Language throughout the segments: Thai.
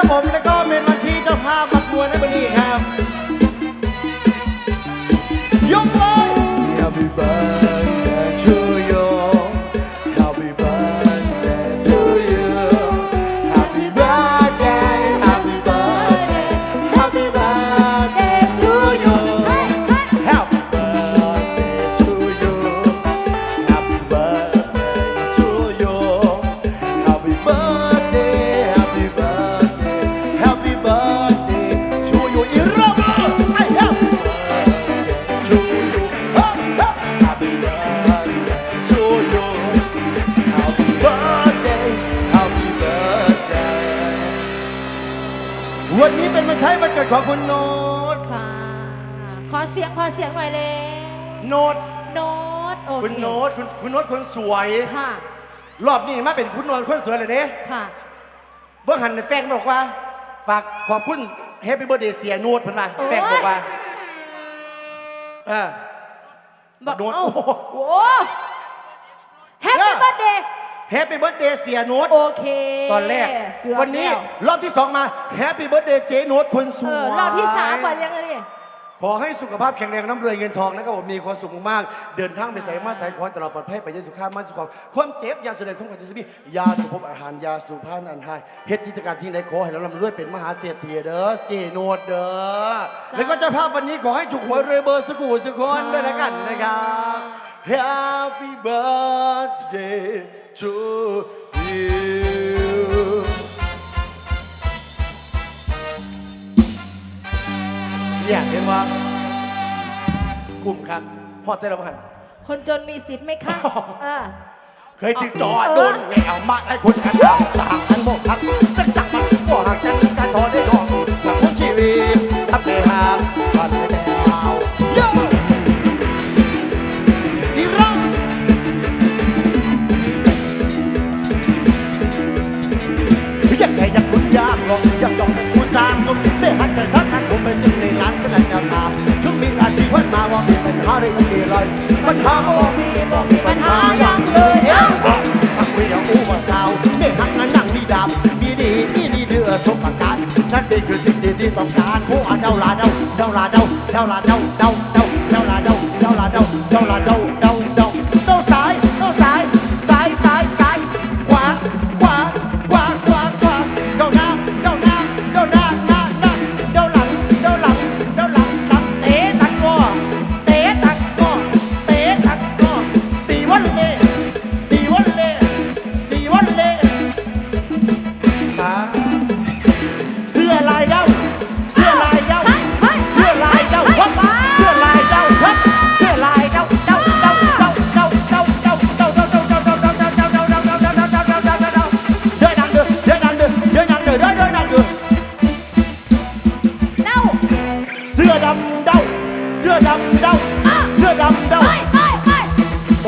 ครับผม ของคุณโน้ตค่ะ ขอเสียงขอเสียงหน่อยเลยโน้ตโน้ตโอเคคุณโน้ตคุณคุณโน้ตคนสวย ค่ะ รอบนี้มาเป็นคุณโน้ตคนสวยเลยเด้ค่ะเมื่อหันแฟงบอกว่า ฝากขอบคุณแฮปปี้เบ t ร์ a เดย์เสียโน้ตเพิ่นมาโอ้ยแฟงบอกว่าเออบอกโน้ตโอ้โอ้โหโหแฮปปี้เนี่ยเบิร์ดเดย์ แฮปปี้เบ t ร์ a เดย์เสียโน้ตโอเคตอนแรก เกือบวันนี้แล้วรอบที่สองมาแฮปปี้เบ t ร์ a เดย์เจโน้ตคนสเอวยอรอบที่สามก่อนยังไงนี่ขอให้สุขภาพแข็งแรงน้ำรวยเงินทองนะครับผมมีความสุขมากๆเดินทางไปใส่มาใส่ขอให้ตลอดปลอดภัยไปยังสุขภาพมั่นสุขภาพความเจ็บยาสุดเด็ดความขัดสุบียาสุภพอาหารยาสุภาพนันทายเฮ็ดกิจการที่ใดขอให้เราลำรวยเป็นมหาเศรษฐีเด้อเจโนดเด้อแล้วก็เจ้าภาพวันนี้ขอให้ถูกหวยรวยเบอร์สกูสกุลด้วยละกันนะครับ Happy birthday to you เนี่ยเห็นว่ากลุ่มครับพอเสร็จแล้วกัน คนจนมีสิทธิ์ไหมคะเออ เคยติดจอโดนแหววมาให้คนกันทำสางอันโมกทักจักจักมันก็หากจัง đau là đau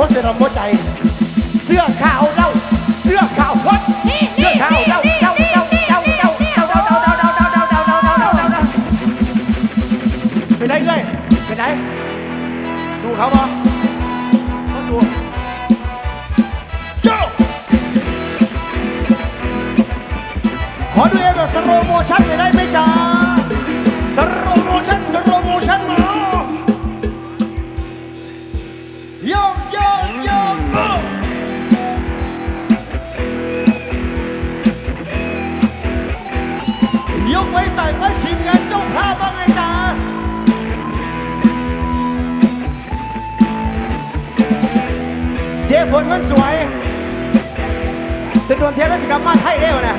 โอ้เสื้อดำหัวใจ เสื้อขาวเด้าเสื้อขาววัดเสื้อขาวเด้าเด้าเด้าเด้าเด้าเด้าเด้าเด้าเด้าเด้าเด้าเด้าเด้าเด้าเด้าเด้าเด้าเด้าไปไหนเลยไปไหนสู้เขาบ่เขาสู้โย่ขอดูเอฟแบบสโลโมชั่นหน่อยได้ไหมจ๊ะ งานเจ้าภาพว่าไงจ๊ะเทฝนมันสวยแต่ดวงเทพแล้วสิกลับมาไทยเร็วนะ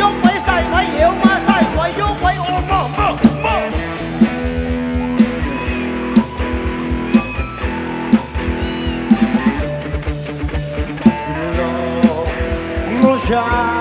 ยกไว้ใส่ไว้เอวมาใส่ไว้ยกไว้โอ้โมโมโมสิโลโมชา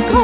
บ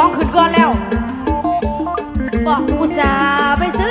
ของขึ้นก่อนแล้วบอกอุตส่าห์ไปซื้อ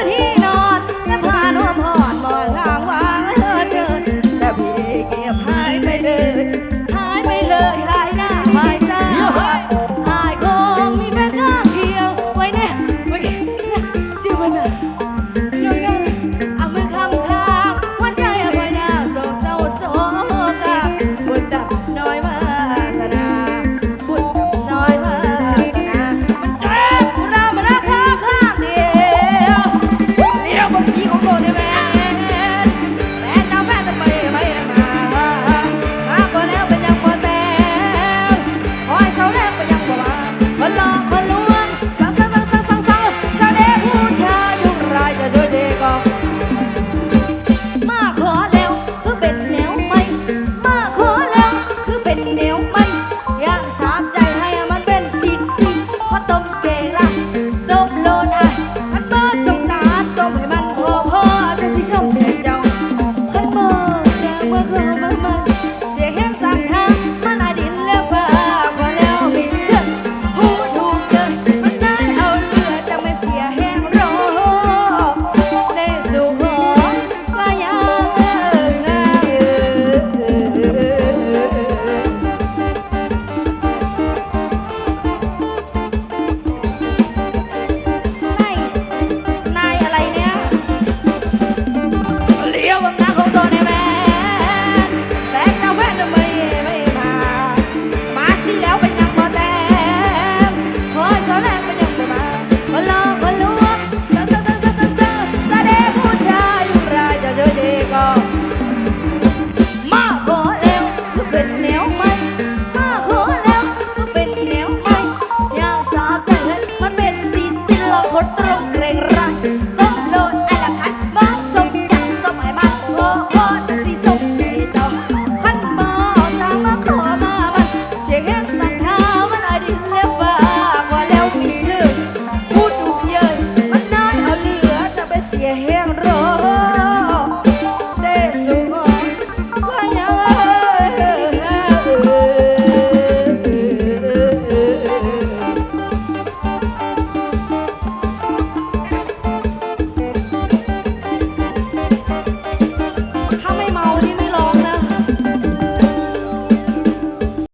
ಹೊಡ್ತಿರೋ